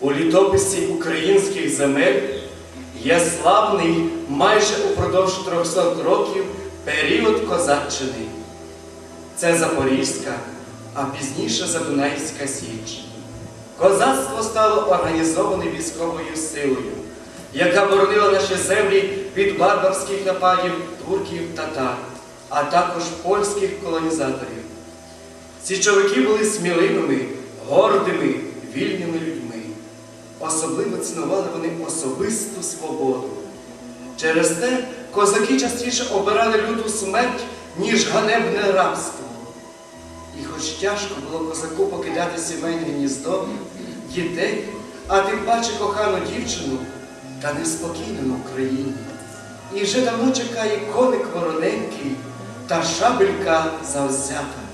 у літописі українських земель є славний майже упродовж 300 років період козаччини. Це Запорізька, а пізніше Задунайська Січ. Козацтво стало організованою військовою силою, яка боронила наші землі від варварських нападів турків татар, а також польських колонізаторів. Січовики були сміливими, Особливо цінували вони особисту свободу. Через те козаки частіше обирали люту смерть, ніж ганебне рабство. І хоч тяжко було козаку покидати сімейне гніздо, дітей, а тим паче кохану дівчину, та неспокійно на Україні. І вже давно чекає коник вороненький та шабелька завзята.